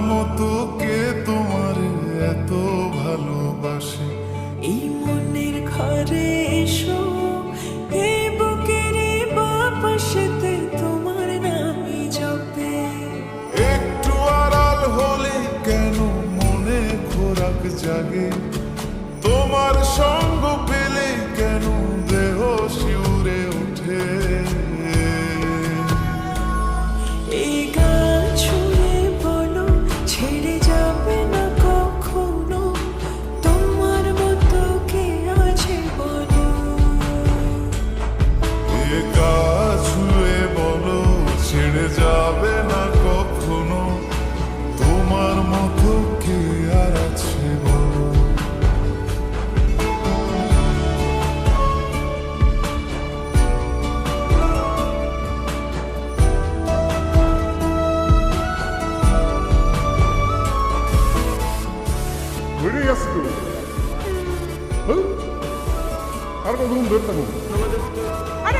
মতো কে তোমার এত ভালোবাসে? এই মনের ঘরে এসো তোমার একটু আড়াল হলে কেন মনে জাগে? তোমার সঙ্গে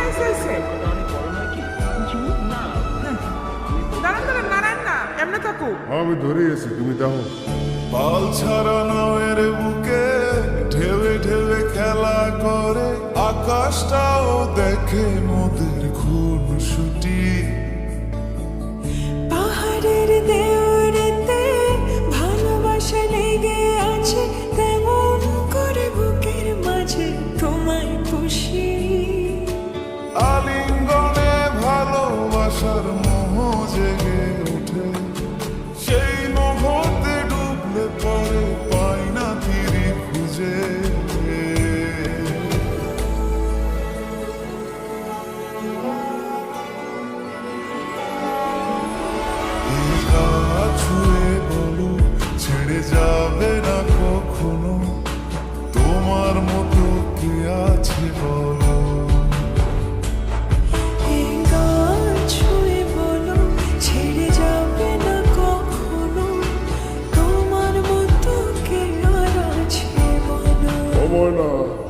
এসে এসে আমি ধরে এসেছি তুমি দেখো পাল ছাড়া নাওয়ের বুকে ঢেবে খেলা করে আকাশটাও দেখে নদীর খুন ছুটি পাহাড়ের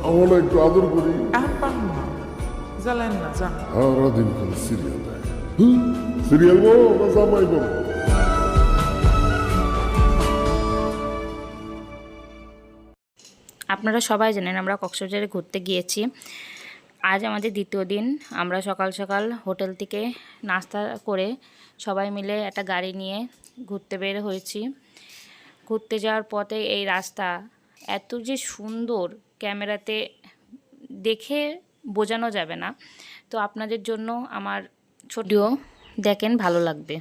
আমার একটু আদর করি। এখন পারব না জ্বালেন না যান। সারাদিন খালি সিরিয়াল সিরিয়াল বো না জামাই বলো? আপনারা সবাই জানেন আমরা কক্সবাজারে ঘুরতে গিয়েছি। আজ আমাদের দ্বিতীয় দিন। আমরা সকাল সকাল হোটেল থেকে নাস্তা করে সবাই মিলে একটা গাড়ি নিয়ে ঘুরতে বের হয়েছি। ঘুরতে যাওয়ার পথে এই রাস্তা এত যে সুন্দর ক্যামেরাতে দেখে বোঝানো যাবে না। তো আপনাদের জন্য আমার ছোটিও দেখেন ভালো লাগবে।